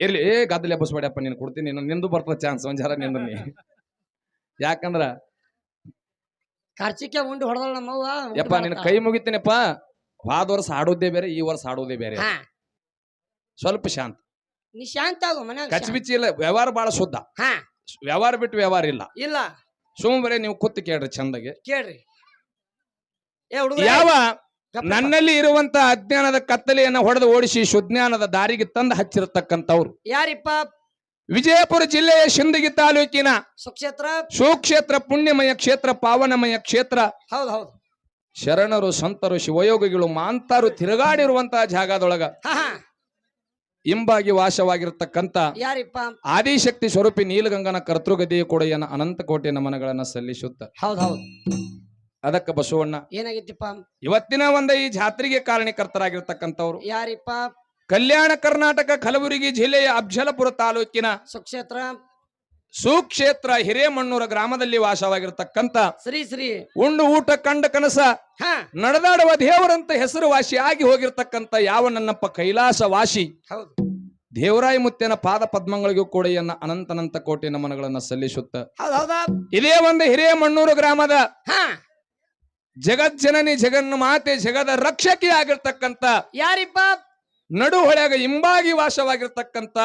ಇರ್ಲಿ ಏ ಗದ್ದಲ ಎಬ್ಬಸ್ಬೇಡಪ್ಪ ನೀನು ಕೊಡ್ತೀನಿ ನೀನು ನಿಂದು ಬರ್ತದ ಚಾನ್ಸ್ ಒಂದ್ ಜರ ನಿಂದು ನೀ. ಯಾಕಂದ್ರ ಖರ್ಚಿಕೆ ಉಂಡು ಹೊಡೆದಳ ನಮ್ಮವ್ವ ಉಂಡು ಯಪ್ಪ ನಿನ್ನ ಮಾಡ್ತಾಳ. ಕೈ ಮುಗಿತೀನಪ್ಪ ಹೋದ ವರ್ಷ ಆಡೋದೇ ಬೇರೆ ಈ ವರ್ಷ ಆಡೋದೇ ಬೇರೆ. ಹಾ. ಸ್ವಲ್ಪ ಶಾಂತ. ನೀ ಶಾಂತ ಆಗು ಮನ್ಯಾಗ ಶಾಂತ. ಕಚ್ಬಿಚ್ಚಿ ಇಲ್ಲ ವ್ಯವಹಾರ ಬಹಳ ಶುದ್ಧ. ಹಾ. ವ್ಯವಹಾರ ಬಿಟ್ಟು ವ್ಯವಹಾರ ಇಲ್ಲ. ಇಲ್ಲ. ಸುಮ್ ಬರೀ ನೀವು ಕೂತು ಕೇಳ್ರಿ ಚಂದಗೆ. ಕೇಳ್ರಿ. ಏ ಹುಡುಗ ಯಾವ ನನ್ನಲ್ಲಿ ಇರುವಂತ ಅಜ್ಞಾನದ ಕತ್ತಲೆಯನ್ನು ಹೊಡೆದು ಓಡಿಸಿ ಸುಜ್ಞಾನದ ದಾರಿಗೆ ತಂದು ಹಚ್ಚಿರತಕ್ಕಂಥವ್ರು. ಯಾರಿಪ್ಪ? ವಿಜಯಪುರ ಜಿಲ್ಲೆಯ ಶಿಂದಗಿ ತಾಲೂಕಿನ ಸುಕ್ಷೇತ್ರ? ಸುಕ್ಷೇತ್ರ ಪುಣ್ಯಮಯ ಕ್ಷೇತ್ರ ಪಾವನಮಯ ಕ್ಷೇತ್ರ. ಹೌದು ಹೌದು. ಶರಣರು ಸಂತರು ಶಿವಯೋಗಿಗಳು ಮಾಂತಾರು ತಿರುಗಾಡಿರುವಂತಹ ಜಾಗದೊಳಗ ಇಂಬಾಗಿ ವಾಸವಾಗಿರತಕ್ಕಂತ ಯಾರಿಪ್ಪ? ಆದಿಶಕ್ತಿ ಸ್ವರೂಪಿ ನೀಲಗಂಗನ ಕರ್ತೃಗದಿಯ ಕೊಡೆಯನ್ನು ಅನಂತ ಕೋಟಿ ನಮನಗಳನ್ನ ಸಲ್ಲಿಸುತ್ತ. ಹೌದು ಹೌದು. ಅದಕ್ಕ ಬಸವಣ್ಣ. ಏನಾಗೈತಿಪ್ಪ ಇವತ್ತಿನ ಒಂದ ಈ ಜಾತ್ರೆಗೆ ಕಾರಣಕರ್ತರಾಗಿರ್ತಕ್ಕಂಥವ್ರು. ಯಾರಿಪ್ಪ? ಕಲ್ಯಾಣ ಕರ್ನಾಟಕ ಕಲಬುರಗಿ ಜಿಲ್ಲೆಯ ಅಬ್ಜಲಪುರ ತಾಲೂಕಿನ ಸುಕ್ಷೇತ್ರ. ಸುಕ್ಷೇತ್ರ ಹಿರೇಮಣ್ಣೂರ ಗ್ರಾಮದಲ್ಲಿ ವಾಸವಾಗಿರ್ತಕ್ಕಂಥ ಶ್ರೀ ಶ್ರೀ. ಉಂಡು ಊಟ ಕಂಡ ಕನಸ ಹಾ. ನಡೆದಾಡುವ ದೇವರಂತ ಹೆಸರುವಾಸಿ ಆಗಿ ಹೋಗಿರ್ತಕ್ಕಂಥ ಯಾವ ನನ್ನಪ್ಪ ಕೈಲಾಸ ವಾಸಿ ಹೌದು. ದೇವರಾಯ ಮುತ್ತೇನ ಪಾದ ಪದ್ಮಗಳಿಗೂ ಕೂಡ ಎನ್ನ ಅನಂತನಂತ ಕೋಟಿ ನಮನಗಳನ್ನ ಸಲ್ಲಿಸುತ್ತ ಇದೇ ಒಂದು ಹಿರೇಮಣ್ಣೂರು ಗ್ರಾಮದ ಹಾ. ಜಗಜ್ಜನನಿ ಜಗನ್ ಮಾತೆ ಜಗದ ರಕ್ಷಕಿ ಆಗಿರ್ತಕ್ಕಂತ ಯಾರಿಪ್ಪ? ನಡು ಹೊಳೆಯಾಗ ಇಂಬಾಗಿ ವಾಸವಾಗಿರ್ತಕ್ಕಂತ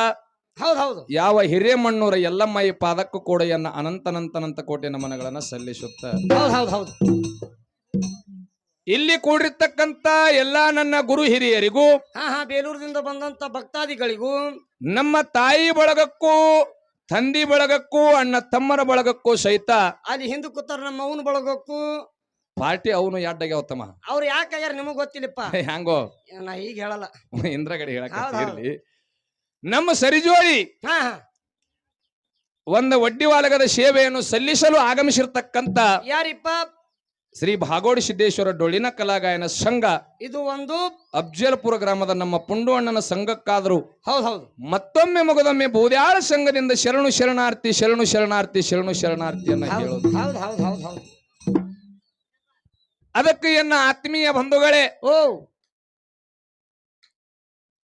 ಹೌದೌದು ಹೌದು. ಯಾವ ಹಿರೇಮಣ್ಣೂರ ಎಲ್ಲಮ್ಮ ಈ ಪಾದಕ್ಕೂ ಕೂಡ ಎನ್ನ ಅನಂತನಂತನಂತ ಕೋಟಿ ನಮನಗಳನ್ನ ಸಲ್ಲಿಸುತ್ತ. ಹೌದ್ ಹೌದ್ ಹೌದು. ಇಲ್ಲಿ ಕೂಡಿರ್ತಕ್ಕಂತ ಎಲ್ಲಾ ನನ್ನ ಗುರು ಹಿರಿಯರಿಗೂ ಹಾ ಹಾ ಬೇಲೂರಿನಿಂದ ಬಂದಂತ ಭಕ್ತಾದಿಗಳಿಗೂ ನಮ್ಮ ತಾಯಿ ಬಳಗಕ್ಕೂ ತಂದಿ ಬಳಗಕ್ಕೂ ಅಣ್ಣ ತಮ್ಮರ ಬಳಗಕ್ಕೂ ಸಹಿತ ಅಲ್ಲಿ ಹಿಂದೂ ಕೂತಾರ ನಮ್ಮ ಅವನ ಬಳಗಕ್ಕೂ ಪಾರ್ಟಿ ಅವನು ಯಾಡ್ಡಾಗ್ಯಾವ ತಮ್ಮ ಅವ್ರು ಯಾಕಾಗ್ಯಾರ ನಿಮಗ್ ಗೊತ್ತಿಲ್ಲಪ್ಪ. ಹ್ಯಾಂಗೋ? ನಾ ಈಗ ಹೇಳಲ್ಲ. ಇಂದ್ರಗಡೆ ಹೌದ್ ಹೌದ್. ಹೇಳಕ್ ನಮ್ಮ ಸರಿಜೋಳಿ ಹಾ ಹಾ. ಒಂದು ಒಡ್ಡಿವಾಲಗದ ಸೇವೆಯನ್ನು ಸಲ್ಲಿಸಲು ಆಗಮಿಸಿರ್ತಕ್ಕಂತ ಯಾರಿಪ್ಪ? ಶ್ರೀ ಭಾಗೋಡಿ ಸಿದ್ದೇಶ್ವರ ಡೊಳ್ಳಿನ ಕಲಾಗಾಯನ ಸಂಘ. ಇದು ಒಂದು ಅಬ್ಜಲ್ಪುರ ಗ್ರಾಮದ ನಮ್ಮ ಪುಂಡುವಣ್ಣನ ಸಂಘಕ್ಕಾದರೂ ಹೌದ್ ಹೌದು. ಮತ್ತೊಮ್ಮೆ ಮುಗದೊಮ್ಮೆ ಬೋದ್ಯಾಳ ಸಂಘದಿಂದ ಶರಣು ಶರಣಾರ್ಥಿ ಶರಣು ಶರಣಾರ್ಥಿ ಶರಣು ಶರಣಾರ್ಥಿಯನ್ನ ಹೌದು ಹೇಳೋದು. ಹೌದ್ ಹೌದ್ ಹೌದ್ ಹೌದು. ಅದಕ್ಕೆ ಎನ್ನ ಆತ್ಮೀಯ ಬಂಧುಗಳೇ ಓ.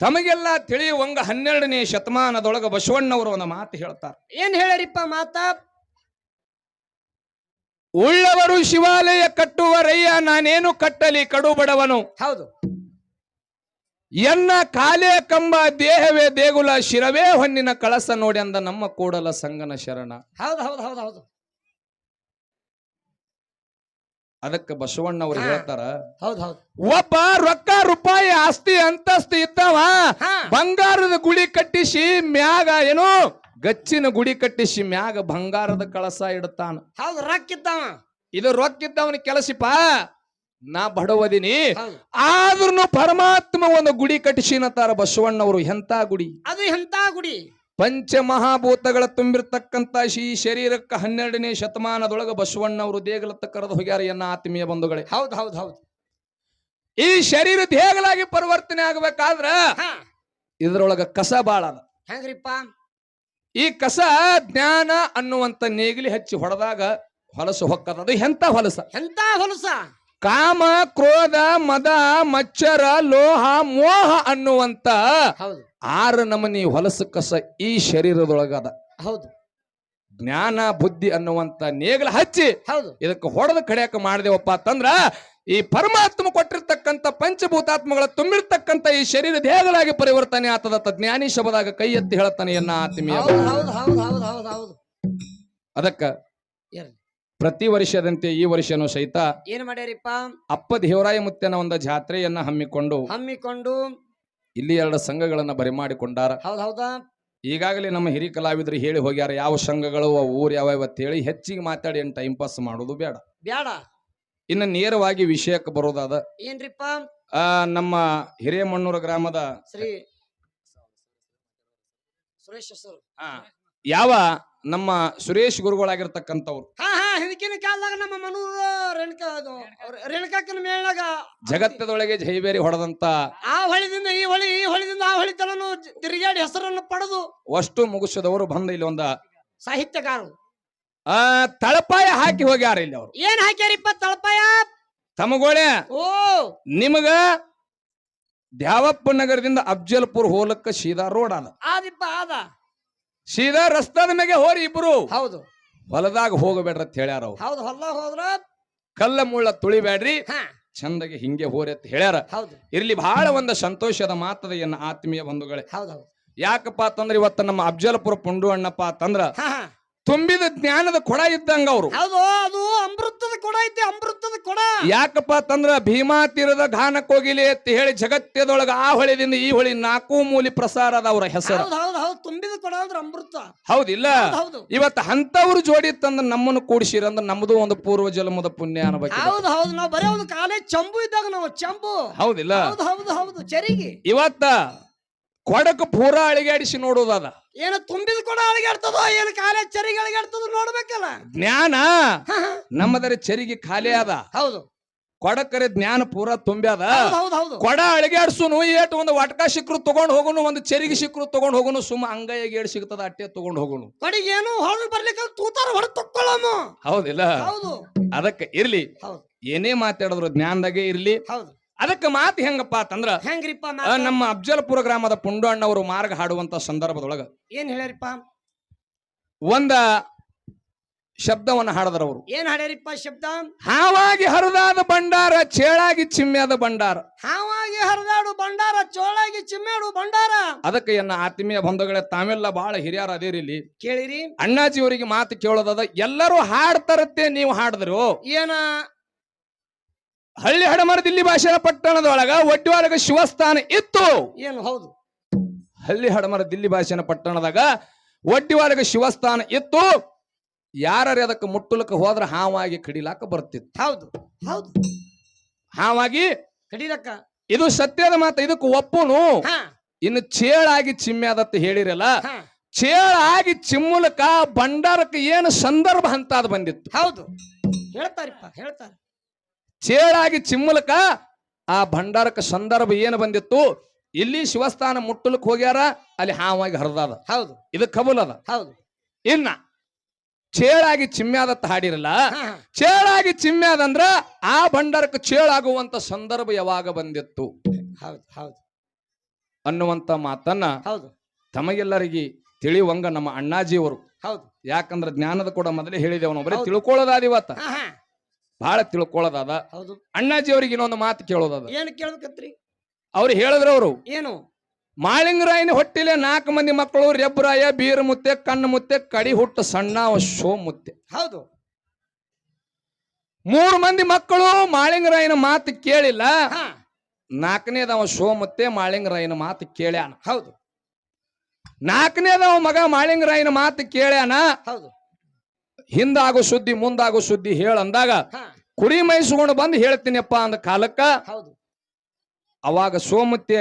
ತಮಗೆಲ್ಲ ತಿಳಿಯುವಂಗ ಹನ್ನೆರಡನೇ ಶತಮಾನದೊಳಗ ಬಸವಣ್ಣವರು ಒಂದು ಮಾತು ಹೇಳ್ತಾರೆ. ಏನ್ ಹೇಳರಿಪ್ಪ ಮಾತ? ಉಳ್ಳವರು ಶಿವಾಲಯ ಕಟ್ಟುವ ರಯ್ಯ ನಾನೇನು ಕಟ್ಟಲಿ ಕಡು ಬಡವನು ಹೌದು. ಎನ್ನ ಕಾಲೇ ಕಂಬ ದೇಹವೇ ದೇಗುಲ ಶಿರವೇ ಹೊನ್ನಿನ ಕಳಸ ನೋಡಿ ಅಂದ ನಮ್ಮ ಕೂಡಲ ಸಂಗನ ಶರಣ. ಹೌದು ಹೌದು ಹೌದು ಹೌದು. ಅದಕ್ಕೆ ಬಸವಣ್ಣ ಅವ್ರು ಹೇಳ್ತಾರ ಹೌದ್ ಹೌದು. ಒಬ್ಬ ರೊಕ್ಕ ರೂಪಾಯಿ ಆಸ್ತಿ ಅಂತಸ್ತಿ ಇದ್ದವ ಬಂಗಾರದ ಗುಡಿ ಕಟ್ಟಿಸಿ ಮ್ಯಾಗ ಏನು ಗಚ್ಚಿನ ಗುಡಿ ಕಟ್ಟಿಸಿ ಮ್ಯಾಗ ಬಂಗಾರದ ಕಳಸ ಇಡ್ತಾನ. ಹೌದು ರೊಕ್ಕಿದ್ದಾವ ಇದು ರೊಕ್ಕಿದ್ದವನ ಕೆಲಸಪ್ಪ ನಾ ಬಡವದಿನಿ. ಆದ್ರೂ ಪರಮಾತ್ಮ ಒಂದು ಗುಡಿ ಕಟ್ಟಿಸಿನತಾರ ಬಸವಣ್ಣವರು ಎಂತ ಗುಡಿ? ಅದು ಎಂತ ಗುಡಿ? ಪಂಚ ತುಂಬಿರ್ತಕ್ಕಂಥ ಈ ಶರೀರಕ್ಕೆ ಹನ್ನೆರಡನೇ ಶತಮಾನದೊಳಗ ಬಸವಣ್ಣವರು ದೇಗಲತ್ತ ಕರೆದು ಹೋಗ್ಯಾರ ಎನ್ನ ಆತ್ಮೀಯ ಬಂಧುಗಳೇ. ಹೌದು ಹೌದು ಹೌದು. ಈ ಶರೀರ ದೇಗಲಾಗಿ ಪರಿವರ್ತನೆ ಆಗ್ಬೇಕಾದ್ರ ಇದರೊಳಗೆ ಕಸ ಬಾಳ ಅದ. ಹೆಂಗ್ರಿಪ್ಪ? ಈ ಕಸ ಜ್ಞಾನ ಅನ್ನುವಂತ ನೇಗಿಲಿ ಹಚ್ಚಿ ಹೊಡೆದಾಗ ಹೊಲಸು ಹೊಕ್ಕದ. ಅದು ಎಂತ ಹೊಲಸ? ಎಂತ ಹೊಲಸ? ಕಾಮ ಕ್ರೋಧ ಮದ ಮಚ್ಚರ ಲೋಹ ಮೋಹ ಅನ್ನುವಂತ ಹೌದು. ಆರು ನಮನಿ ಹೊಲಸು ಕಸ ಈ ಶರೀರದೊಳಗದ. ಹೌದು. ಜ್ಞಾನ ಬುದ್ಧಿ ಅನ್ನುವಂತ ನೇಗಲ ಹಚ್ಚಿ ಹೌದು. ಇದಕ್ಕೆ ಹೊಡೆದ ಕಡೆಯಕ ಮಾಡಿದೆವಪ್ಪ ಅಂತಂದ್ರ ಈ ಪರಮಾತ್ಮ ಕೊಟ್ಟಿರ್ತಕ್ಕಂಥ ಪಂಚಭೂತಾತ್ಮಗಳ ತುಂಬಿರ್ತಕ್ಕಂಥ ಈ ಶರೀರ ದೇಹಗಳಾಗಿ ಪರಿವರ್ತನೆ ಆತದ ಜ್ಞಾನಿ ಶಬದಾಗ ಕೈ ಎತ್ತಿ ಹೇಳ್ತಾನೆ ಎನ್ನ ಆತ್ಮೀಯ ಅದಕ್ಕ ಪ್ರತಿ ವರ್ಷದಂತೆ ಈ ವರ್ಷನೂ ಸಹಿತ ಏನ್ ಮಾಡ್ಯಾರಿಪ್ಪ? ಅಪ್ಪ ದೇವರಾಯ ಮುತ್ತನ ಒಂದು ಜಾತ್ರೆಯನ್ನ ಹಮ್ಮಿಕೊಂಡು ಹಮ್ಮಿಕೊಂಡು ಇಲ್ಲಿ ಎರಡು ಸಂಘಗಳನ್ನ ಬರಿಮಾಡಿಕೊಂಡಾರ ಹೌದ್ ಹೌದಾ? ಈಗಾಗಲೇ ನಮ್ಮ ಹಿರಿ ಕಲಾವಿದರು ಹೇಳಿ ಹೋಗ್ಯಾರ ಯಾವ ಸಂಘಗಳು ಊರ್ ಊರು ಯಾವ ಅಂತ ಹೇಳಿ ಹೆಚ್ಚಿಗೆ ಮಾತಾಡಿ ಏನು ಟೈಮ್ ಪಾಸ್ ಮಾಡೋದು ಬೇಡ. ಬೇಡ ಇನ್ನು ನೇರವಾಗಿ ವಿಷಯಕ್ಕೆ ಬರೋದಾದ ಏನ್ರಿಪ್ಪ? ನಮ್ಮ ನಮ್ಮ ಹಿರೇಮಣ್ಣೂರ ಗ್ರಾಮದ ಶ್ರೀ ಸುರೇಶ್ ಸರ್. ಆ, ಯಾವ ನಮ್ಮ ಸುರೇಶ್ ಗುರುಗಳಾಗಿರ್ತಕ್ಕಂಥವ್ರು. ಹಾ ಹಾ ಹಿಂದಿನ ಕಾಲದಾಗ ನಮ್ಮ ಮನು ರೇಣುಕಾ ಅದು. ಅವ್ರ- ರೇಣುಕಾಕನ ಮೇಳಾಗ ಜಗತ್ತದೊಳಗೆ ಜೈಬೇರಿ ಹೊಡೆದಂತ ಆ ಹೊಳಿದಿಂದ ಈ ಹೊಳಿ ಈ ಹೊಳಿದಿಂದ ಆ ಹೊಳಿ ತನನು ತಿರುಗಾಡಿ ಹೆಸರನ್ನು ಪಡೆದು ಅಷ್ಟು ಮುಗಿಸಿದವರು ಬಂದ ಇಲ್ಲಿ ಒಂದ ಸಾಹಿತ್ಯಕಾರರು ಆ ತಳಪಾಯ ಹಾಕಿ ಹೋಗ್ಯಾರ ಇಲ್ಲಿ ಅವರು. ಏನ್ ಹಾಕ್ಯಾರಿಪ್ಪ ತಳಪಾಯ? ತಮಗೋಳೆ ಓ! ನಿಮಗ ದ್ಯಾವಪ್ಪ ನಗರದಿಂದ ಅಫ್ಜಲ್ಪುರ್ ಹೋಲಕ್ಕ ಸೀದಾ ರೋಡ್ ಅದ. ಆದಿಪ್ಪ ಆದ. ಸೀದಾ ರಸ್ತದ ಮ್ಯಾಗೆ ಹೋರಿ ಇಬ್ರು. ಹೌದು. ಹೊಲದಾಗ ಹೋಗಬೇಡ್ರ ಅಂತ ಹೇಳ್ಯಾರ ಅವ್ರು. ಹೌದು ಹೊಲ ಹೋದ್ರ ಕಲ್ಲ ಮುಳ್ಳ ತುಳಿಬೇಡ್ರಿ. ಹಾ. ಚಂದಗೆ ಹಿಂಗೆ ಹೋರಿ ಅಂತ ಹೇಳ್ಯಾರ. ಹೌದು. ಇರ್ಲಿ ಬಹಳ ಒಂದು ಸಂತೋಷದ ಮಾತದ ಎನ್ನ ಆತ್ಮೀಯ ಬಂಧುಗಳೇ. ಹೌದು ಹೌದು. ಯಾಕಪ್ಪ ಅಂತಂದ್ರ ಇವತ್ತ ನಮ್ಮ ಅಫ್ಜಲ್ಪುರ ಪುಂಡು ಅಣ್ಣಪ್ಪ ಅಂತಂದ್ರ ಹಾ ಹಾ. ತುಂಬಿದ ಜ್ಞಾನದ ಕೊಡ ಇದ್ದಂಗ ಅವ್ರು. ಹೌದು ಅದು ಅಮೃತದ ಕೊಡ ಐತಿ ಅಮೃತದ ಕೊಡ. ಯಾಕಪ್ಪ ಅಂತಂದ್ರ ಭೀಮಾ ತೀರದ ಘಾನಕ್ಕೆ ಹೋಗಿಲಿ ಅಂತ ಹೇಳಿ ಜಗತ್ತದೊಳಗ ಆ ಹೊಳಿದಿಂದ ಈ ಹೊಳಿ ನಾಲ್ಕು ಮೂಲಿ ಪ್ರಸಾರ ಅದ ಅವರ ಹೆಸರು. ಹೌದು ಹೌದು ಹೌದು. ತುಂಬಿದ ಕೊಡ ಅಂದ್ರ ಅಮೃತ. ಹೌದಿಲ್ಲ ಹೌದು, ಇವತ್ತು ಅಂತವ್ರು ಜೋಡಿ ತಂದ್ರ ನಮ್ಮನ್ನು ಕೂಡಿಸಿರಂದ್ರ ನಮ್ದು ಒಂದು ಪೂರ್ವ ಜನ್ಮದ ಪುಣ್ಯ ಅನ್ಬೇಕು ಹೌದು ಹೌದು. ನಾವು ಬರೀ ಒಂದು ಕಾಲೇಜ್ ಚಂಬು ಇದ್ದಾಗ ನಾವು ಚಂಬು. ಹೌದಿಲ್ಲ. ಹೌದು ಹೌದು ಹೌದು. ಚರಿಗೆ. ಇವತ್ತ ಕೊಡಕ ಪೂರ ಅಳಿಗಾಡಿಸಿ ನೋಡುವುದದ ಏನು ತುಂಬಿದ ಕೊಡ ಅಳಿಗಾಡ್ತದೋ ಏನು ಕಾಲೇಜ್ ಚರಿಗೆ ಅಳಿಗಾಡ್ತದೋ ನೋಡ್ಬೇಕಲ್ಲ. ಜ್ಞಾನ. ನಮ್ಮದರ ಚರಿಗೆ ಖಾಲಿ ಅದ. ಹೌದು. ಕೊಡಕರೆ ಜ್ಞಾನ ಪೂರ ತುಂಬ್ಯಾದ ಹೌದು ಹೌದು ಕೊಡ ಅಳಿಗಾಡ್ಸುನು ಏಟ್ ಒಂದು ವಟ್ಕ ಸಿಕ್ರು ತಗೊಂಡ್ ಹೋಗುನು ಒಂದು ಚರಿಗೆ ಸಿಕ್ರು ತಗೊಂಡ್ ಹೋಗುನು ಸುಮ್ಮ ಅಂಗೈಗೆ ಏಡ್ ಸಿಗ್ತದ ಅಟ್ಟೆ ತಗೊಂಡ್ ಹೋಗುನು. ಕೊಡಿಗೆ ಏನು ಹೊರಗೆ ಬರ್ಲಿಕ್ಕೆ ತೂತಾರ ಹೊರ ತಕ್ಕೊಳ್ಳೋಮ ಹೌದಿಲ್ಲ? ಹೌದು. ಅದಕ್ಕೆ ಇರ್ಲಿ. ಹೌದು. ಏನೇ ಮಾತಾಡಿದ್ರು ಜ್ಞಾನದಾಗೆ ಇರ್ಲಿ. ಹೌದು. ಅದಕ್ಕೆ ಮಾತು ಹೆಂಗಪ್ಪ ಅಂತಂದ್ರ ಹೆಂಗ್ರಿಪ್ಪ ಆ, ನಮ್ಮ ಅಫ್ಜಲ್ಪುರ ಗ್ರಾಮದ ಪುಂಡಣ್ಣವರು ಮಾರ್ಗ ಹಾಡುವಂತ ಸಂದರ್ಭದೊಳಗ ಏನ್ ಹೇಳ್ಯಾರಿಪ್ಪ? ಒಂದ ಶಬ್ದವನ್ನ ಹಾಡದ್ರ ಅವರು. ಏನ್ ಹಾಡ್ಯಾರಿಪ್ಪ ಶಬ್ದ? ಹಾವಾಗಿ ಹರಿದಾದ ಭಂಡಾರ ಚೇಳಾಗಿ ಚಿಮ್ಮ್ಯಾದ ಭಂಡಾರ. ಹಾವಾಗಿ ಹರಿದಾಡು ಭಂಡಾರ ಚೋಳಾಗಿ ಚಿಮ್ಮ್ಯಾಡು ಭಂಡಾರ. ಅದಕ್ಕೆ ಎನ್ನ ಆತ್ಮೀಯ ಬಂಧುಗಳೇ ತಾವೆಲ್ಲ ಬಹಳ ಹಿರಿಯರ ಅದೇರಿ ಇಲ್ಲಿ. ಕೇಳಿರಿ. ಅಣ್ಣಾಜಿಯವರಿಗೆ ಮಾತು ಕೇಳೋದದ ಎಲ್ಲರೂ ಹಾಡ್ತಾರತ್ತೆ ನೀವು ಹಾಡಿದ್ರು. ಏನ? ಹಳ್ಳಿ ಹಡಮರ ದಿಲ್ಲಿ ಭಾಷೆಯ ಪಟ್ಟಣದೊಳಗ ಒಡ್ಡಿವಾಳಗ ಶಿವಸ್ಥಾನ ಇತ್ತು. ಏನು ಹೌದು. ಹಳ್ಳಿ ಹಡಮರ ದಿಲ್ಲಿ ಭಾಷೆನ ಪಟ್ಟಣದಾಗ ಒಡ್ಡಿವಾಳಗ ಶಿವಸ್ಥಾನ ಇತ್ತು. ಯಾರ್ಯಾರ ಅದಕ್ಕೆ ಮುಟ್ಟಲಕ್ಕ ಹೋದ್ರ ಹಾವಾಗಿ ಕಡಿಲಾಕ ಬರ್ತಿತ್ತು. ಹೌದು ಹೌದು. ಹಾವಾಗಿ ಕಡಿಲಕ್ಕ? ಇದು ಸತ್ಯದ ಮಾತು ಇದಕ್ಕೆ ಒಪ್ಪುನು. ಹಾ. ಇನ್ನು ಚೇಳಾಗಿ ಚಿಮ್ಮ್ಯಾದತ್ತ ಹೇಳಿರಲ್ಲ. ಹಾ. ಚೇಳಾಗಿ ಚಿಮ್ಮುಲಕ ಭಂಡಾರಕ್ಕೆ ಏನು ಸಂದರ್ಭ ಅಂತ ಅದು ಬಂದಿತ್ತು. ಹೌದು. ಹೇಳ್ತಾರಿಪ್ಪ ಹೇಳ್ತಾರ. ಚೇಳಾಗಿ ಚಿಮ್ಮಲಕ ಆ ಭಂಡಾರಕ ಸಂದರ್ಭ ಏನು ಬಂದಿತ್ತು? ಇಲ್ಲಿ ಶಿವಸ್ಥಾನ ಮುಟ್ಟಲಕ್ ಹೋಗ್ಯಾರ ಅಲ್ಲಿ ಹಾವಾಗಿ ಹರಿದಾದ. ಹೌದು. ಇದು ಕಬೂಲ್ ಅದ. ಹೌದು. ಇನ್ನ ಚೇಳಾಗಿ ಚಿಮ್ಮ್ಯಾದತ್ತ ಹಾಡಿರಲ್ಲ ಚೇಳಾಗಿ ಚಿಮ್ಮ್ಯಾದಂದ್ರ ಆ ಭಂಡಾರಕ್ಕೆ ಚೇಳಾಗುವಂತ ಸಂದರ್ಭ ಯಾವಾಗ ಬಂದಿತ್ತು? ಹೌದು ಹೌದು. ಅನ್ನುವಂತ ಮಾತನ್ನ ಹೌದು. ತಮಗೆಲ್ಲರಿಗೆ ತಿಳಿವಂಗ ನಮ್ಮ ಅಣ್ಣಾಜಿಯವರು. ಹೌದು. ಯಾಕಂದ್ರ ಜ್ಞಾನದ ಕೂಡ ಮೊದಲೇ ಹೇಳಿದೆವು ನಾವು ಬರೀ. ತಿಳ್ಕೊಳ್ಳೋದಾದ ಇವತ್ತ. ಬಹಳ ತಿಳ್ಕೊಳ್ಳೋದಾದ ಹೌದು. ಅಣ್ಣಾಜಿ ಅವ್ರಿಗೆ ಇನ್ನೊಂದು ಮಾತು ಕೇಳೋದದ ಏನು ಕೇಳ್ಬೇಕತ್ರಿ? ಅವ್ರು ಹೇಳಿದ್ರು ಅವರು. ಏನು? ಮಾಳಿಂಗರಾಯನ ಹೊಟ್ಟಿಲೆ ನಾಲ್ಕು ಮಂದಿ ಮಕ್ಕಳು ರೆಬ್ರಾಯ ಬೀರ ಮುತ್ತೆ ಕಣ್ಣು ಮುತ್ತೆ ಕಡಿ ಹುಟ್ಟು ಸಣ್ಣ ಅವ ಶೋ ಮುತ್ತೆ. ಹೌದು. ಮೂರು ಮಂದಿ ಮಕ್ಕಳು ಮಾಳಿಂಗರಾಯನ ಮಾತು ಕೇಳಿಲ್ಲ. ಹಾ. ನಾಲ್ಕನೇದವ ಶೋ ಮುತ್ತೆ ಮಾಳಿಂಗರಾಯನ ಮಾತು ಕೇಳ್ಯಾನ. ಹೌದು. ನಾಲ್ಕನೇದವ ಮಗ ಮಾಳಿಂಗರಾಯನ ಮಾತು ಕೇಳ್ಯಾನ. ಹೌದು. ಹಿಂದಾಗೋ ಸುದ್ದಿ ಮುಂದಾಗೋ ಸುದ್ದಿ ಹೇಳಂದಾಗ ಅಂದಾಗ ಕುರಿ ಮೈಸ್ಕೊಂಡು ಬಂದು ಹೇಳ್ತೀನಿಪ್ಪ ಅಂದ ಕಾಲಕ್ಕ ಅವಾಗ ಸೋಮತ್ತೆ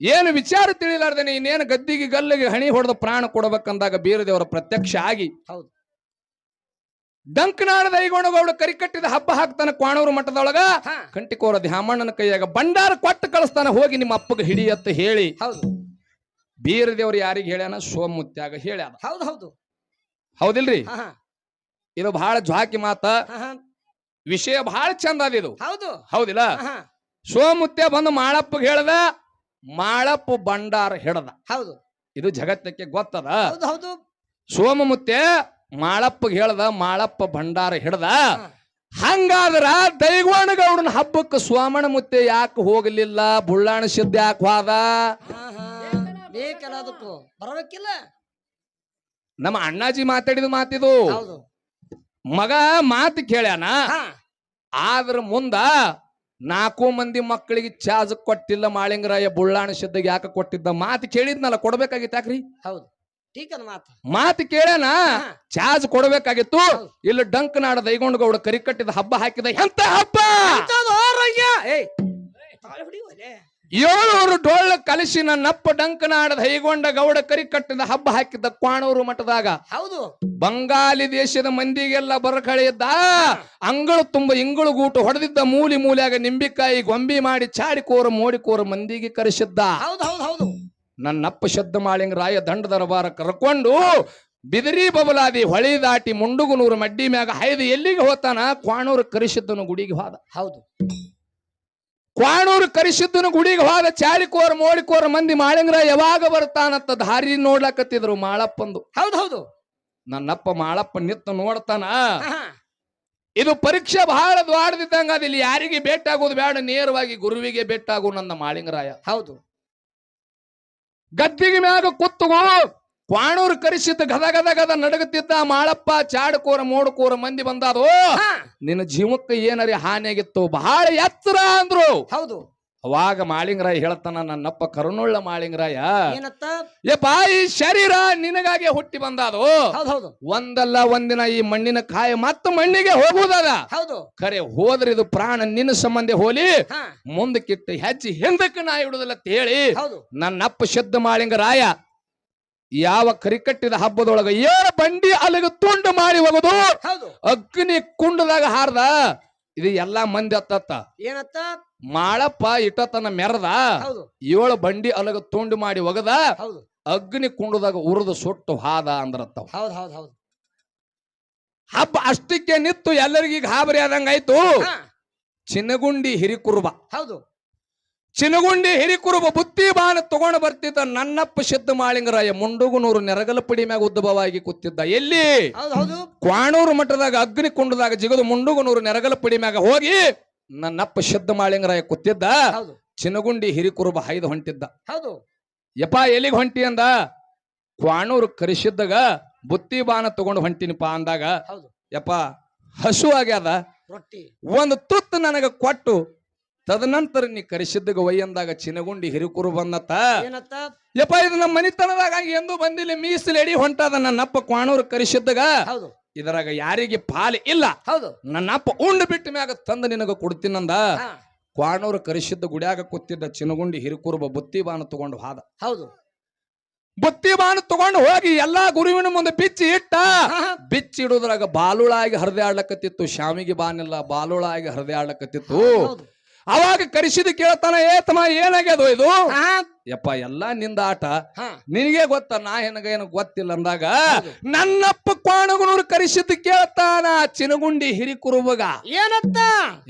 ಏನು ವಿಚಾರ ತಿಳಿಲಾರ್ದೇನೆ ಇನ್ನೇನು ಗದ್ದಿಗೆ ಗಲ್ಲಿಗೆ ಹಣಿ ಹೊಡೆದ ಪ್ರಾಣ ಕೊಡಬೇಕಂದಾಗ ಬೀರದೇವರ ಪ್ರತ್ಯಕ್ಷ ಆಗಿ ಹೌದು. ಡಂಕನಾಳದ ಕರಿ ಕಟ್ಟಿದ ಹಬ್ಬ ಹಾಕ್ತಾನ ಕ್ವಾಣೂರು ಮಠದೊಳಗ ಕಂಟಿಕೋರ ದ್ಯಾಮಣ್ಣನ ಕೈಯಾಗ ಭಂಡಾರ ಕೊಟ್ಟು ಕಳಿಸ್ತಾನ ಹೋಗಿ ನಿಮ್ಮ ಅಪ್ಪಗೆ ಹಿಡಿ ಅಂತ ಹೇಳಿ. ಹೌದು. ಬೀರದೇವ್ರು ಯಾರಿಗೆ ಹೇಳ್ಯಾನ? ಸೋಮುತ್ಯಾಗ ಹೇಳ್ಯಾನ. ಹೌದು ಹೌದು. ಹೌದಿಲ್ರಿ? ಇದು ಬಹಳ ಜ್ವಾಕಿ ಮಾತ. ವಿಷಯ ಬಹಳ ಚಂದ ಅದ ಇದು. ಹೌದು. ಹೌದಿಲ್ಲ? ಸೋಮುತ್ಯ ಬಂದು ಮಾಳಪ್ಪಗೆ ಹೇಳ್ದ ಮಾಳಪ್ಪ ಭಂಡಾರ ಹಿಡದ. ಹೌದು. ಇದು ಜಗತ್ತಕ್ಕೆ ಗೊತ್ತದ? ಹೌದು ಹೌದು. ಮಾಳಪ್ಪ ಮಾಳಪ್ಪಗೆ ಹೇಳ್ದ ಮಾಳಪ್ಪ ಭಂಡಾರ ಹಿಡ್ದ. ಹಂಗಾದ್ರ ದೈಗೋಣಗೌಡನ ಹಬ್ಬಕ್ಕೆ ಸೋಮಣ ಮುತ್ತೆ ಯಾಕೆ ಹೋಗಲಿಲ್ಲ? ಬುಳ್ಳಾಣ ಸಿದ್ಧ ಯಾಕೆ ಹೋದ? ಹಾ ಹಾ. ಬೇಕಲ್ಲ ಅದಕ್ಕೂ. ಬರಬೇಕಿಲ್ಲ? ನಮ್ಮ ಅಣ್ಣಾಜಿ ಮಾತಾಡಿದ ಮಾತಿದು. ಮಗ ಮಾತು ಕೇಳ್ಯಾನ? ಆದ್ರ ಮುಂದ ನಾಲ್ಕು ಮಂದಿ ಮಕ್ಕಳಿಗೆ ಚಾಜ್ ಕೊಟ್ಟಿಲ್ಲ ಮಾಳಿಂಗರಾಯ ಬುಳ್ಳಾಣ ಸಿದ್ಧಗೆ ಯಾಕೆ ಕೊಟ್ಟಿದ್ದ ಮಾತು ಕೇಳಿದ್ನಲ್ಲ ಕೊಡ್ಬೇಕಾಗಿತ್ತು ಯಾಕ್ರಿ? ಹೌದು. ಮಾತು. ಕೇಳ್ಯಾನ. ಚಾರ್ಜ್ ಕೊಡಬೇಕಾಗಿತ್ತು? ಇಲ್ಲಿ ಡಂಕ್ ನಾಡ ದೈಗೊಂಡಗೌಡ ಕರಿ ಕಟ್ಟಿದ ಹಬ್ಬ ಹಾಕಿದ ಎಂತ ಹಬ್ಬ? ಏಳೂರು ಡೊಳ್ಳ ಕಲಸಿನ ನನ್ನಪ್ಪ ಡಂಕನಾಡದ ಹೈಗೊಂಡ ಗೌಡ ಕರಿ ಕಟ್ಟಿದ ಹಬ್ಬ ಹಾಕಿದ್ದ ಕ್ವಾಣೂರು ಮಠದಾಗ. ಹೌದು. ಬಂಗಾಲಿ ದೇಶದ ಮಂದಿಗೆಲ್ಲ ಬರಕಳೆಯದ್ದ ಅಂಗಳು ತುಂಬ ಇಂಗಳು ಗೂಟು ಹೊಡೆದಿದ್ದ ಮೂಲಿ ಮೂಲೆಯಾಗ ನಿಂಬಿಕಾಯಿ ಗೊಂಬಿ ಮಾಡಿ ಚಾಡಿಕೋರ ಮೋಡಿಕೋರ ಮಂದಿಗೆ ಕರೆಸಿದ್ದ. ಹೌದು ಹೌದು ಹೌದು. ನನ್ನಪ್ಪ ಶಬ್ದ ಮಾಳಿಂಗರಾಯ ದಂಡ ದರಬಾರ ಕರ್ಕೊಂಡು ಬಿದಿರಿ ಬಬಲಾದಿ ಹೊಳಿ ದಾಟಿ ಮುಂಡುಗುನೂರು ಮಡ್ಡಿ ಮ್ಯಾಗ ಹೈದು ಎಲ್ಲಿಗೆ ಹೋತಾನ ಕ್ವಾಣೂರು ಕರೆಸಿದ್ದನು ಗುಡಿಗೆ ಹೋದ. ಹೌದು. ಕ್ವಾಣೂರು ಕರಿಸಿದ್ದನು ಗುಡಿಗೆ ಹೋದ ಚಾಲಿಕೋರ್ ಮೋಳಿಕೋರ ಮಂದಿ ಮಾಳಿಂಗ್ರ ಯಾವಾಗ ಬರ್ತಾನಂತ ದಾರಿ ನೋಡ್ಲಕತ್ತಿದ್ರು ಮಾಳಪ್ಪಂದು. ಹೌದು ಹೌದು. ನನ್ನಪ್ಪ ಮಾಳಪ್ಪ ನಿತ್ತು ನೋಡ್ತಾನ. ಇದು ಪರೀಕ್ಷೆ ಬಹಳ ದ್ವಾಡದಿದ್ದಂಗ ಅದಿಲ್ಲಿ ಯಾರಿಗೆ ಭೇಟಾಗೋದು ಬೇಡ ನೇರವಾಗಿ ಗುರುವಿಗೆ ಭೇಟಾಗು ನನ್ನ ಮಾಳಿಂಗರಾಯ. ಹೌದು. ಗದ್ದಿಗೆ ಮ್ಯಾಗ ಕುತ್ತುಗೋ ಕ್ವಾಣೂರು ಕರೆಸಿದ್ದ ಗದ ಗದ ಗದ ನಡಗತ್ತಿದ್ದ ಮಾಳಪ್ಪ ಚಾಡಕೋರ ಮೋಡಕೋರ ಮಂದಿ ಬಂದಾದು ನಿನ್ನ ಜೀವಕ್ಕೆ ಏನರಿ ಹಾನಿಯಾಗಿತ್ತು ಬಹಳ ಎತ್ತರ ಅಂದ್ರು. ಹೌದು. ಅವಾಗ ಮಾಳಿಂಗರಾಯ ಹೇಳ್ತಾನ ನನ್ನಪ್ಪ ಕರುಣುಳ್ಳ ಮಾಳಿಂಗರಾಯ. ಯಪ್ಪ ಈ ಶರೀರ ನಿನಗಾಗೆ ಹುಟ್ಟಿ ಬಂದಾದು. ಒಂದಲ್ಲ ಒಂದಿನ ಈ ಮಣ್ಣಿನ ಕಾಯ ಮತ್ತ ಮಣ್ಣಿಗೆ ಹೋಗುವುದಾದ. ಹೌದು. ಖರೆ ಹೋದ್ರೆ ಇದು ಪ್ರಾಣ ನಿನ್ನ ಸಂಬಂಧಿ ಹೋಲಿ. ಮುಂದಕ್ಕಿಟ್ಟು ಹೆಜ್ಜೆ ಹಿಂದಕ್ಕೆ ನಾ ಇಡುದಿಲ್ಲ ಅಂತ ಹೇಳಿ ಹೌದು. ನನ್ನಪ್ಪ ಶುದ್ಧ ಮಾಳಿಂಗರಾಯ ಯಾವ ಕರಿಕಟ್ಟಿದ ಹಬ್ಬದೊಳಗ ಏಳು ಬಂಡಿ ಅಲ್ಲಿಗೆ ತುಂಡು ಮಾಡಿ ಹೋಗುದು ಅಗ್ನಿ ಕುಂಡದಾಗ ಹಾರ್ದ. ಇದು ಎಲ್ಲಾ ಮಂದಿ ಅತ್ತತ್ತ ಏನತ್ತ? ಮಾಳಪ್ಪ ಇಟ್ಟತನ ಮೆರದ. ಏಳು ಬಂಡಿ ಅಲಗ ತುಂಡು ಮಾಡಿ ಒಗದ. ಹೌದು. ಅಗ್ನಿ ಕುಂಡದಾಗ ಉರಿದು ಸುಟ್ಟು ಹಾದ ಅಂದ್ರತ್ತವ. ಹೌದು ಹೌದು ಹೌದು. ಹಬ್ಬ ಅಷ್ಟಕ್ಕೆ ನಿತ್ತು ಎಲ್ಲರಿಗೂ ಗಾಬರಿ ಆದಂಗಾಯ್ತು. ಚಿನ್ನಗುಂಡಿ ಹಿರಿಕುರುಬ. ಹೌದು. ಚಿನಗುಂಡಿ ಹಿರಿಕುರುಬ ಬುತ್ತಿ ಬಾಣ ತಗೊಂಡು ಬರ್ತಿದ್ದ ನನ್ನಪ್ಪ ಸಿದ್ಧ ಮಾಳಿಂಗರಾಯ ಮುಂಡುಗುನೂರು ನೆರಗಲ ಪಡಿ ಮ್ಯಾಗ ಉದ್ಭವವಾಗಿ ಕೂತಿದ್ದ. ಎಲ್ಲಿ? ಕ್ವಾಣೂರು ಮಠದಾಗ ಅಗ್ನಿ ಕುಂಡದಾಗ ಜಿಗದು ಮುಂಡುಗುನೂರು ನೆರಗಲ ಪಡಿ ಮ್ಯಾಗ ಹೋಗಿ ನನ್ನಪ್ಪ ಸಿದ್ಧ ಮಾಳಿಂಗರಾಯ ಕೂತಿದ್ದ. ಚಿನಗುಂಡಿ ಹಿರಿಕುರುಬ ಹೈದು ಹೊಂಟಿದ್ದ. ಹೌದು. ಯಪಾ ಎಲ್ಲಿಗೆ ಹೊಂಟಿ ಅಂದ? ಕ್ವಾಣೂರು ಕರಿಸಿದ್ದಾಗ ಬುತ್ತಿ ಬಾಣ ತಗೊಂಡು ಹೊಂಟಿನಿಪ್ಪ ಅಂದಾಗ ಯಪ್ಪ ಹಸು ಆಗ್ಯಾದ. ರೊಟ್ಟಿ. ಒಂದು ತುತ್ತು ನನಗ ಕೊಟ್ಟು ತದನಂತರ ನೀ ಕರಿಸಿದ್ದಾಗ ಒಯ್ಯಂದಾಗ ಚಿನಗುಂಡಿ ಹಿರಿಕುರು ಬಂದತ್ತ. ಯಪ್ಪ ಇದು ನಮ್ಮ ಮನಿತನದಾಗ ಎಂದು ಬಂದಿಲ್ಲ ಮೀಸಲು ಎಡಿ ಹೊಂಟದ ನನ್ನಪ್ಪ ಕ್ವಾಣೂರು ಕರಿಸಿದ್ದಾಗ. ಇದರಾಗ ಯಾರಿಗೆ ಪಾಲಿ ಇಲ್ಲ. ಹೌದು. ನನ್ನಪ್ಪ ಉಂಡು ಬಿಟ್ಟ ಮ್ಯಾಗ ತಂದು ನಿನಗ ಕೊಡ್ತೀನಂದ. ಕ್ವಾಣೂರು ಕರಿಸಿದ್ದ ಗುಡಿಯಾಗ ಕೂತಿದ್ದ ಚಿನಗುಂಡಿ ಹಿರಿಕುರುಬ ಬುತ್ತಿ ಬಾಣ ತಗೊಂಡು ಹಾದ. ಹೌದು. ಬುತ್ತಿ ಬಾಣ ತಗೊಂಡು ಹೋಗಿ ಎಲ್ಲಾ ಗುರುವಿನ ಮುಂದೆ ಬಿಚ್ಚಿ ಇಟ್ಟ. ಬಿಚ್ಚಿ ಇಡುದ್ರಾಗ ಬಾಲುಳಾಗಿ ಹರಿದಾಡ್ಲಕತ್ತಿತ್ತು. ಶ್ಯಾಮಿಗೆ ಶಾಮಿಗೆ ಬಾನಿಲ್ಲ ಬಾಲುಳಾಗಿ ಹರಿದಾಡ್ಲಕತ್ತಿತ್ತು. ಅವಾಗ ಕರಿಸಿದ ಕೇಳ್ತಾನ ಏ ತಮ್ಮ ಏನಾಗ್ಯದು ಇದು? ಯಪ್ಪ ಎಲ್ಲಾ ನಿಂದ ಆಟ. ನಿನಗೆ ಗೊತ್ತ ನಾ ಹೆನಗ ಏನು ಗೊತ್ತಿಲ್ಲ ಅಂದಾಗ ನನ್ನಪ್ಪ ಕ್ವಾಣಗುನೂರು ಕರಿಸಿದ್ ಕೇಳ್ತಾನ ಚಿನಗುಂಡಿ ಹಿರಿಕುರುಬಗ. ಏನತ್ತ?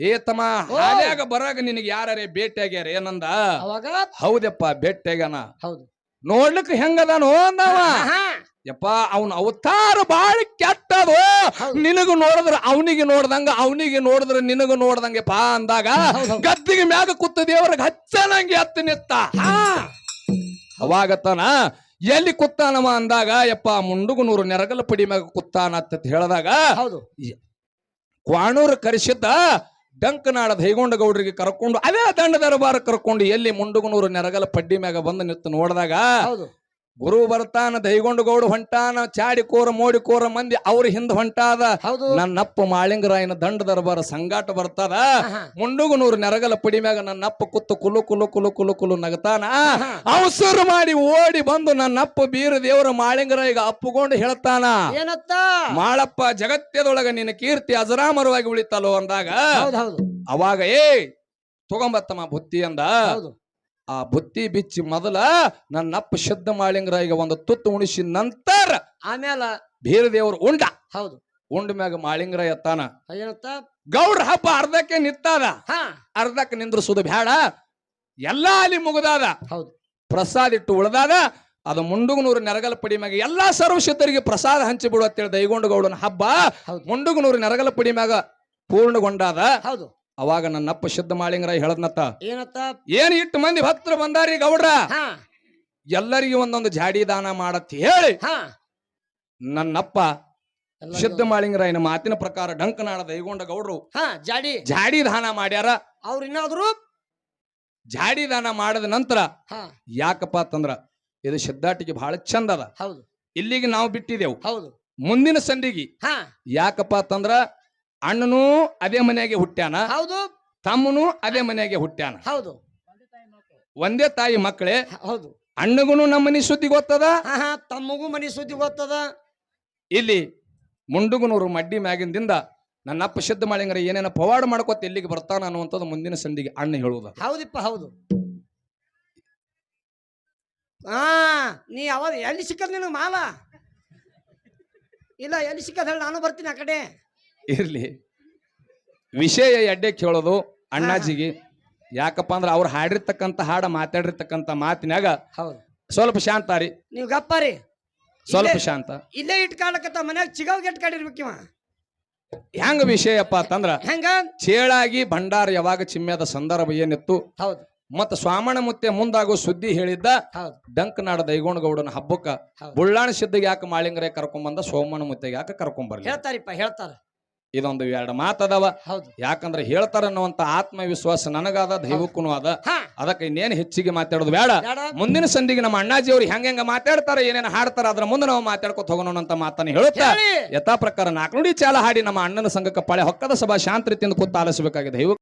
ಏ ತಮ್ಮ. ಹಾಲ್ಯಾಗ ಬರಾಗ ನಿನಗೆ ಯಾರೇ ಭೇಟಿಯಾಗ್ಯಾರ ಏನಂದ? ಅವಾಗ? ಹೌದಪ್ಪ ಭೇಟಿಯಾಗ್ಯಾನ ಹೌದು. ನೋಡ್ಲಿಕ್ಕೆ ಹೆಂಗದಾನೋ ಅಂದವ. ಹಾ. ಯಪ್ಪ ಅವನ ಅವತಾರ ಬಾಳ ಕೆಟ್ಟದು. ನಿನಗೂ ನೋಡಿದ್ರ ಅವನಿಗೆ ನೋಡ್ದಂಗ ಅವನಿಗೆ ನೋಡಿದ್ರ ನಿನಗ ನೋಡ್ದಂಗೆ ಪಾ ಅಂದಾಗ. ಗದ್ದಿಗೆ ಮ್ಯಾಗ ಕೂತ ದೇವ್ರಿಗೆ ಹಚ್ಚನಂಗೆ ಹತ್ತು ನಿತ್ತ. ಅವಾಗತ್ತಾನ ಎಲ್ಲಿ ಕುತ್ತಾನವ ಅಂದಾಗ ಯಪ್ಪ ಮುಂಡುಗನೂರು ನೆರಗಲ ಪಡಿ ಮ್ಯಾಗ ಕುತ್ತಾನ ಅಂತ ಹೇಳಿದಾಗ ಹೌದು. ಕ್ವಾಣೂರು ಕರೆಸಿದ್ದ ಡಂಕನಾಳ ದೈಗೊಂಡ ಗೌಡ್ರಿಗೆ ಕರ್ಕೊಂಡು ಅದೇ ದಂಡ ದರಬಾರ ಕರ್ಕೊಂಡು ಎಲ್ಲಿ ಮುಂಡುಗನೂರು ನೆರಗಲ ಪಡ್ಡಿ ಮ್ಯಾಗ ಬಂದು ನಿಂತು ನೋಡಿದಾಗ ಹೌದು. ಗುರು ಬರ್ತಾನ ದೈಗೊಂಡ ಗೌಡ ಹೊಂಟಾನ ಚಾಡಿ ಕೋರ ಮೋಡಿ ಕೋರ ಮಂದಿ ಅವ್ರ ಹಿಂದ ಹೊಂಟಾದ. ನನ್ನಪ್ಪ ಮಾಳಿಂಗರಾಯನ ದಂಡ ದರ್ಬಾರ ಸಂಗಾಟ ಬರ್ತದ. ಮುಂಡುಗು ನೂರು ನೆರಗಲ ಪಡಿ ಮ್ಯಾಗ ನನ್ನಪ್ಪ ಕುತ್ತು ಕುಲು ಕುಲು ಕುಲು ಕುಲು ಕುಲು ನಗತಾನ. ಅವಸರ ಮಾಡಿ ಓಡಿ ಬಂದು ನನ್ನಪ್ಪ ಬೀರ ದೇವರ ಮಾಳಿಂಗರಾಯಿಗ ಅಪ್ಪುಗೊಂಡು ಹೇಳ್ತಾನ. ಮಾಳಪ್ಪ ಜಗತ್ಯದೊಳಗ ನಿನ್ನ ಕೀರ್ತಿ ಅಜರಾಮರವಾಗಿ ಉಳಿತಲೋ ಅಂದಾಗ. ಅವಾಗ ಏ ತಗೊಂಬತ್ತಮ್ಮ ಬುತ್ತಿ ಅಂದ. ಹೌದು. ಆ ಬುತ್ತಿ ಬಿಚ್ಚಿ ಮೊದಲ ನನ್ನಪ್ಪ ಶುದ್ಧ ಈಗ ಒಂದು ತುತ್ತು ಉಣಿಸಿ ನಂತರ ಆಮೇಲೆ ಬೇರೆ ದೇವರು ಉಂಡ. ಹೌದು. ಉಂಡ ಮ್ಯಾಗ ಮಾಳಿಂಗರಾಯ ಎತ್ತಾನ ಏನತ್ತ ಗೌಡ್ರ ಹಬ್ಬ ಅರ್ಧಕ್ಕೆ ನಿತ್ತಾದ ಹಾ. ಅರ್ಧಕ್ಕೆ ನಿಂದ್ರಿಸೋದು ಬ್ಯಾಡ. ಎಲ್ಲಾ ಅಲ್ಲಿ ಮುಗಿದಾದ. ಹೌದು. ಪ್ರಸಾದ ಇಟ್ಟು ಉಳ್ದಾದ. ಅದು ಮುಂಡುಗನೂರು ನೆರಗಲ ಪಡಿ ಮ್ಯಾಗ ಎಲ್ಲಾ ಸರ್ವಶಿತರಿಗೆ ಪ್ರಸಾದ ಹಂಚಿ ಬಿಡು ಅಂತೇಳಿ ದೈಗೊಂಡ ಗೌಡನ ಹಬ್ಬ ಹೌದು. ಮುಂಡುಗನೂರು ನೆರಗಲ ಪಡಿ ಮ್ಯಾಗ ಪೂರ್ಣಗೊಂಡಾದ. ಹೌದು. ಅವಾಗ ನನ್ನಪ್ಪ ಶುದ್ಧ ಮಾಳಿಂಗರ ಹೇಳದ್ನತ್ತ. ಏನತ್ತ? ಏನ್ ಇಟ್ಟು ಮಂದಿ ಭಕ್ತರು ಬಂದಾರಿ ಗೌಡ್ರ? ಎಲ್ಲರಿಗೂ ಒಂದೊಂದು ಜಾಡಿ ದಾನ ಮಾಡತ್ ಹೇಳಿ. ಹಾ. ನನ್ನಪ್ಪ ಶುದ್ಧ ಮಾಳಿಂಗರಾಯನ ಮಾತಿನ ಪ್ರಕಾರ ಡಂಕನಾಡ ದೈಗೊಂಡ ಗೌಡ್ರು. ಜಾಡಿ. ಜಾಡಿ ದಾನ ಮಾಡ್ಯಾರ. ಅವ್ರ ಇನ್ನಾದ್ರು? ಜಾಡಿ ದಾನ ಮಾಡಿದ ನಂತರ ಯಾಕಪ್ಪ ಅಂತಂದ್ರ ಇದು ಸಿದ್ಧಾಟಿಗೆ ಬಹಳ ಚಂದ ಅದ. ಹೌದು. ಇಲ್ಲಿಗೆ ನಾವು ಬಿಟ್ಟಿದೆವು. ಹೌದು. ಮುಂದಿನ ಸಂದಿಗೆ ಹಾ. ಯಾಕಪ್ಪ ಅಂತಂದ್ರ ಅಣ್ಣನು ಅದೇ ಮನೆಯಾಗೆ ಹುಟ್ಟ್ಯಾನ. ಹೌದು. ತಮ್ಮನು ಅದೇ ಮನೆಯಾಗೆ ಹುಟ್ಟ್ಯಾನ. ಹೌದು. ಒಂದೇ ತಾಯಿ ಮಕ್ಕಳೇ ಹೌದು. ಅಣ್ಣಗುನು ನಮ್ಮ ಮನೆ ಸುದ್ದಿ ಗೊತ್ತದ? ಹಾ ಹಾ ತಮ್ಮಗೂ ಮನೆ ಸುದ್ದಿ ಗೊತ್ತದ. ಇಲ್ಲಿ ಮುಂಡುಗುನೂರು ಮಡ್ಡಿ ಮ್ಯಾಗಿಂದಿಂದ ನನ್ನಪ್ಪ ಸಿದ್ಧ ಮಾಡಿಂಗ್ರೆ ಏನೇನ ಪವಾಡ ಮಾಡ್ಕೋತ ಎಲ್ಲಿಗೆ ಬರ್ತಾನ ಅನ್ನುವಂಥದ್ದು ಮುಂದಿನ ಸಂದಿಗೆ ಅಣ್ಣ ಹೇಳುವುದು. ಹೌದಿಪ್ಪ ಹೌದು. ಹಾ ನೀ ಯಾವಾಗ ಎಲ್ಲಿ ಸಿಕ್ಕದ್ ನಿನಗೆ ಮಾಲ ಇಲ್ಲ ಎಲ್ಲಿ ಸಿಕ್ಕದ್ ಹೇಳಿ ನಾನು ಬರ್ತೀನಿ ಆ ಕಡೆ. ಇರ್ಲಿ. ವಿಷಯ ಎಡ್ಡೆ ಕೇಳೋದು ಅಣ್ಣಾಜಿಗೆ. ಯಾಕಪ್ಪ ಅಂದ್ರೆ ಅವ್ರು ಹಾಡಿರ್ತಕ್ಕಂಥ ಹಾಡ ಮಾತಾಡಿರ್ತಕ್ಕಂಥ ಮಾತಿನಾಗ ಹೌದು. ಸ್ವಲ್ಪ ಶಾಂತ ರೀ. ನೀವ್ ಗಪ್ಪಾರಿ ಸ್ವಲ್ಪ ಶಾಂತ. ಇಲ್ಲೇ ಇಟ್ ಕಾಡಕತ್ತ ಮನ್ಯಾಗ ಚಿಗಾವ್ ಇಟ್ಕೊಂಡಿರ್ಬೇಕು ಕಾಡಿರ್ಬೇಕಿವ ಹೆಂಗ ವಿಷಯಪ್ಪ ಅಂತಂದ್ರ ಹೆಂಗ? ಚೇಳಾಗಿ ಭಂಡಾರ ಯಾವಾಗ ಚಿಮ್ಮ್ಯದ ಸಂದರ್ಭ ಏನಿತ್ತು? ಹೌದು. ಮತ್ತ ಸ್ವಾಮಣ ಮುತ್ತೆ ಮುಂದಾಗೋ ಸುದ್ದಿ ಹೇಳಿದ್ದ ಹೌದು. ಡಂಕನಾಡ ದೈಗೋಣಗೌಡನ ಹಬ್ಬಕ್ಕ. ಬುಳ್ಳಾಣ ಸಿದ್ಧಗೆ ಯಾಕೆ ಮಾಳಿಂಗರೇ ಕರ್ಕೊಂಬಂದ ಸೋಮಣ್ಣ ಮುತ್ತೆಗೆ ಯಾಕೆ ಕರ್ಕೊಂಬರ್ಲಿ ಹೇಳ್ತಾರಿಪ್ಪ ಹೇಳ್ತಾರ. ಇದೊಂದು ಎರಡು ಮಾತದವ. ಹೌದು. ಯಾಕಂದ್ರೆ ಹೇಳ್ತಾರ ಅನ್ನುವಂತ ಆತ್ಮವಿಶ್ವಾಸ ನನಗಾದ ದೈವಕ್ಕೂ ಅದ. ಅದಕ್ಕೆ ಇನ್ನೇನು ಹೆಚ್ಚಿಗೆ ಮಾತಾಡೋದು ಬೇಡ. ಮುಂದಿನ ಸಂಧಿಗೆ ನಮ್ಮ ಅಣ್ಣಾಜಿ ಅವ್ರು ಹೆಂಗ ಹೆಂಗ ಮಾತಾಡ್ತಾರ ಏನೇನು ಹಾಡ್ತಾರ ಅದ್ರ ಮುಂದೆ ನಾವು ಮಾತಾಡ್ಕೊತ ಹೋಗೋಣ ಅಂತ ಮಾತನ್ನ ಹೇಳುತ್ತಾ ಹೇಳಿ. ಯಥಾ ಪ್ರಕಾರ ನಾಲ್ಕು ನುಡಿ ಚಾಲ ಹಾಡಿ ನಮ್ಮ ಅಣ್ಣನ ಸಂಘಕ್ಕೆ ಪಾಳೆ ಹೊಕ್ಕದ ಸಭಾ ಶಾಂತ ರೀತಿಯಿಂದ ಕೂತ ಆಲಿಸಬೇಕಾಗಿದೆ. ದೈವ